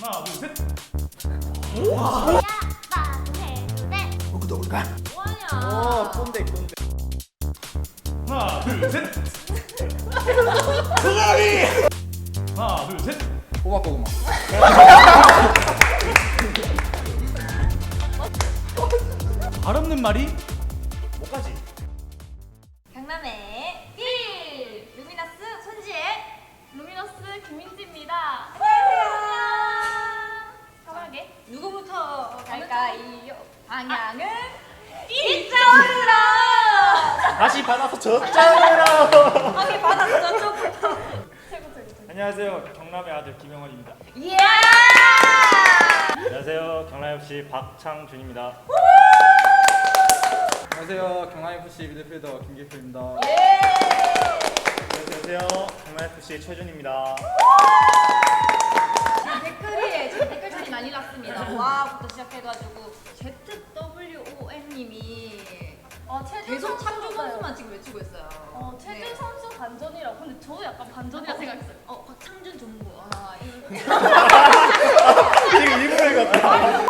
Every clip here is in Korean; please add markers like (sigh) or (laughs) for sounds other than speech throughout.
하나, 둘, 셋. 야, 해도 돼. 먹고도 올까? 뭐하냐? 어 꼰대 꼰대 하나, 둘, 셋. 그거리! 하나, 둘, 셋. 호박고구마 발 없는 말이 뭐까지? 강남의 1 루미너스 손지혜 루미너스 김민지입니다. 누구부터 갈까요? 방향은 이쪽으로. 다시 받아서 (laughs) 저쪽으로 오케이 받았어 저쪽부터. 최고 최고 최고. 안녕하세요. 경남의 아들 김영원입니다. 예! 안녕하세요. 경남FC 박창준입니다. 안녕하세요 경남FC 미드필더 김기표입니다 안녕하세요. 경남FC 최준입니다. 지금 댓글이 지금 난리 났습니다. (laughs) 와부터 시작해가지고 ZWON님이 어, 최준 계속 선수 창조 선수만 지금 외치고 있어요. 어, 최준 네. 선수 반전이라고. 근데 저도 약간 반전이라 생각했어요. 어 박창준 종구. 아 (laughs) 이거. 일부러 같다.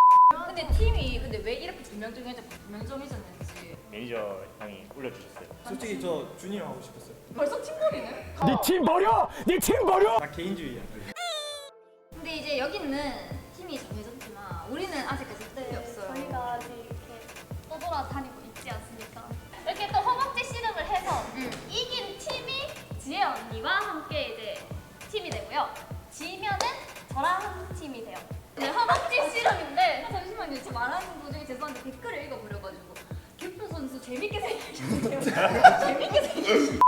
근데 팀이 근데 왜 이렇게 두명정해져 두명정해졌는지 매니저 형이 올려주셨어요. 솔직히 저 준이랑 하고 싶었어요 벌써 팀벌이네. 네 팀 버려! 네 팀 버려! 나 개인주의야 근데 이제 여기는 팀이 정해졌지만 우리는 아직까지 뜻이 없어요. 저희가 아직 이렇게 떠돌아다니고 있지 않습니까? 이렇게 또 허벅지 씨름을 해서 음. 이긴 팀이 지혜 언니와 함께 이제 팀이 되고요. 지면은 저랑 한 팀이 돼요. 네, 허벅지 (laughs) 씨름인데 아, 잠시만요. 지금 말하는 도중에 죄송한데 댓글을 읽어버려가지고 기표 선수 재밌게 생기셨네요. (laughs) 재밌게 생기셨. 하나,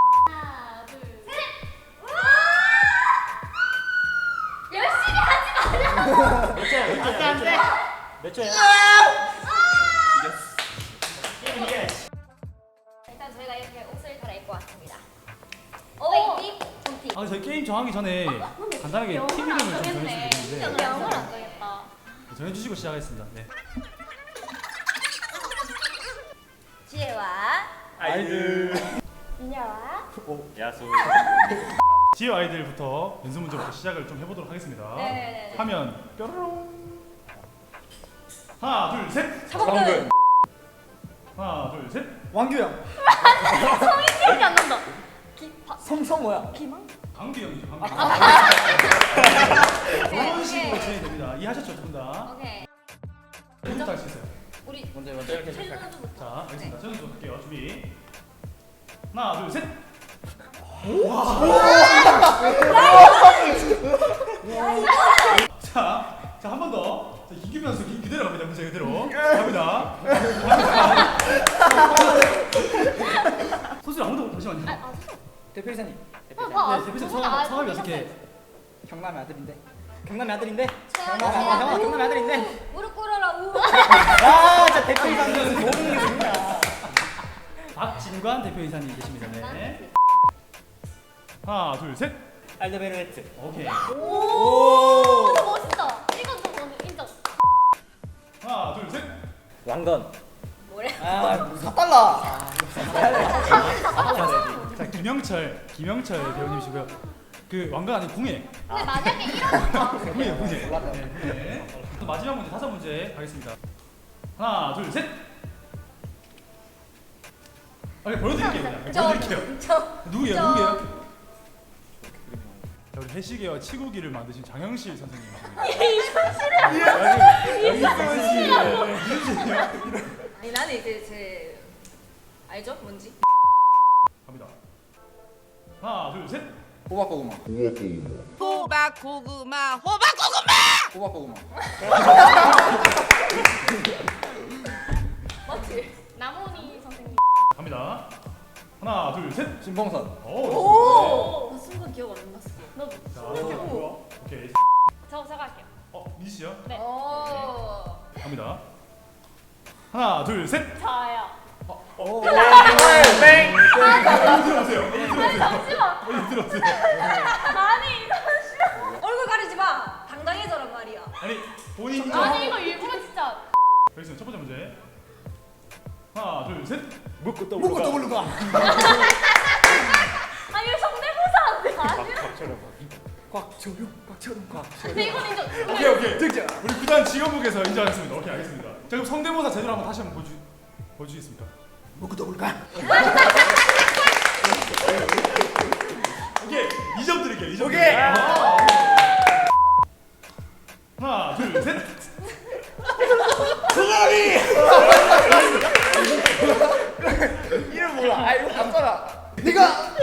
몇 초야? 일단 저희가 이렇게 옷을 갈아입고 왔습니다. 오! 오웨이티, 홈티. 아, 저희 게임 정하기 전에 간단하게 팀 이름을 좀 정해주시면 되는데 영어를 안 되겠다. 정해주시고 시작하겠습니다. 네. 지혜와 아이들 미녀와 야수. 지혜 아이들부터 연습 문제부터 시작을 좀 해보도록 하겠습니다. 네네네. 하면 뾰로롱. 하나, 둘, 셋. 차범근. 하나, 둘, 셋. 왕규영 기억이 안 난다. 기, 바, 성성 뭐야? 기망? 강규 형이죠. 강규. 아, 이런 오케이, 식으로. 진행이 됩니다. 이해하셨죠, 두 분 다? 오케이. 누구부터 할수 있어요? 우리 먼저 먼저 이렇게 시작. 자, 알겠습니다. 저는 좀 할게요. 준비. 하나, 둘, 셋. 자, 자, 한 번 더. 자, 선수 기- 그대로 갑니다. 문제 그대로. 갑니다. 선수 아무도 잠시만요. 아, 아, 대표 이사님 아, 봐. 네, 대표님 성함, 아, 성함이. 어떻게? 경남의 아들인데 경남의 아들인데 최악의 경남 최악. 아, 경남의 아들인데 무릎 꿇어라 우. 아 진짜 대표 이사님 모르는 게 뭐야 박진관 대표 이사님 계십니다. 네. 하나, 둘, 셋. 알데베르트 오케이. 오, 왕건 뭐래? 아 4달러 자, 김영철, 김영철 배우님이시고요. 그 왕관 아닌 궁예. 근데 만약에 이러니까 궁예, 궁예. 네, 궁예. 또 마지막 문제, 다섯 문제 가겠습니다. 하나, 둘, 셋. 아, 그냥 보여드릴게요. 그냥. 보여드릴게요. 저, 누구예요? 저- 누구예요? 자, 우리 해시계와 치구기를 만드신 장영실 선생님이십니다. (laughs) 아니 나는 이제 제 알죠? 뭔지? 갑니다. 하나, 둘, 셋. 호박 고구마 호박 고구마 호박 호박 고구마 맞지? (laughs) 나문희 선생님. 갑니다. 하나, 둘, 셋. 신봉선 오. 오. 오케이. 저 제가 할게요. 어, 민지 씨요? 네. 오. 갑니다. 하나, 둘, 셋. 저요. 오 어디 들어오세요. 어디 들어오세요. 잠시만. 어디 들어오세요. 아니, 잠시만. 얼굴 가리지 마. 당당해져란 말이야. 아니, 본인이 아니, 이거 일부러 진짜. 여기서 첫 번째 문제. 하나, 둘, 셋. 묻고 또 먹고 떠올르가 아니, 이거 성대모사 안 돼. 아니. 곽철용 곽철용 곽철용 근데 이건 인정. 오케이 오케이 득점. 우리 구단 직원분께서 인정하겠습니다. 오케이 알겠습니다. 자 그럼 성대모사 제대로 한번 다시 한번 보여주 보여주겠습니까? 먹고 더블까? (laughs) 오케이 2점 드릴게요. 2점. 오케이. 하나 둘 셋. 이름 몰라 아 이거 봤잖아 네가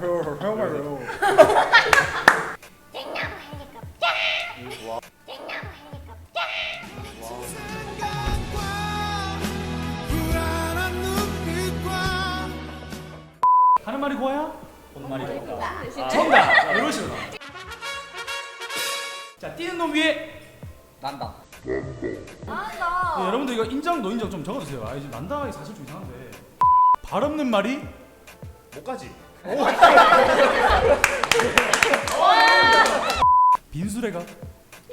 헬리콥터. 헬리콥터. 하는 말이 고와야? 본말이 좋다. 정답. 이런 식으로. 자 뛰는 놈 위에. 난다 난다. 네, 여러분들 이거 인정 노인정 좀 적어주세요. 아 이제 난다가 사실 좀 이상한데. 발 없는 말이 못가지. 빈수레가.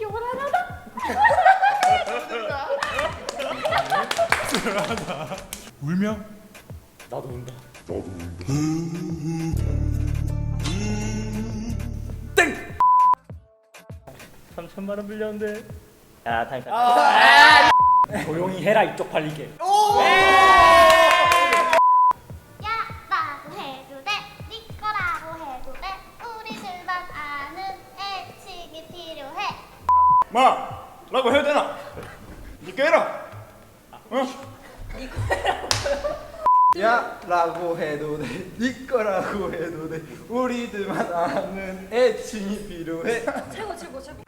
요란하다. 울며 나도 운다. 땡. 3천만 원 빌렸는데. 야, 다행이다. 조용히 해라 이쪽 팔리게. 야, 마 라고 해야 되나? 니가 해라 어? (laughs) 야 라고 해도 돼니 거라고 해도 돼 우리들만 아는 애칭이 필요해 최고 최고 최고.